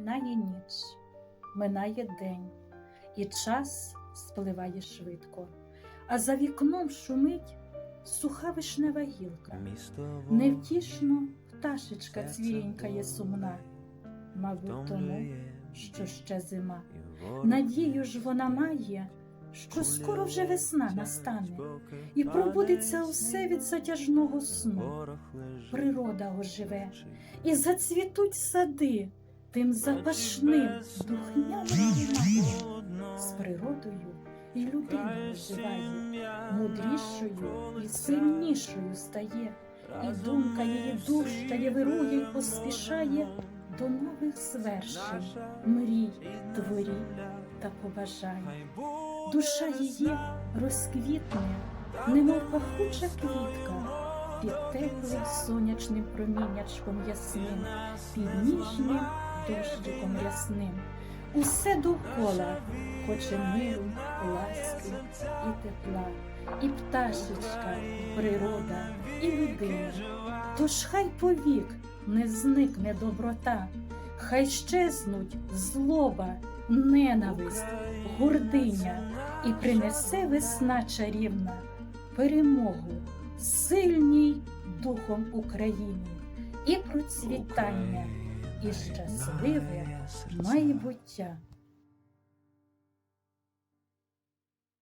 Минає ніч, минає день, і час спливає швидко, а за вікном шумить суха вишнева гілка. Невтішно пташечка цвірінькає сумна, мабуть, тому, що ще зима. Надію ж вона має, що скоро вже весна настане, і пробудеться усе від затяжного сну. Природа оживе, і зацвітуть сади тим запашним духняним. З природою і людина оживає, мудрішою і сильнішою стає, і думка її дужчає, вирує й поспішає до нових звершень, мрій, творінь та побажань. Душа її розквітне, немов пахуча квітка, під теплим сонячним промінячком ясним, під ніжним дощиком рясним. Усе довкола хоче миру, ласки і тепла, і пташечка, природа, і людина. Тож хай повік не зникне доброта, хай щезнуть злоба, ненависть, гординя, і принесе весна чарівна перемогу сильній духом Україні і процвітання, і щасливе майбуття.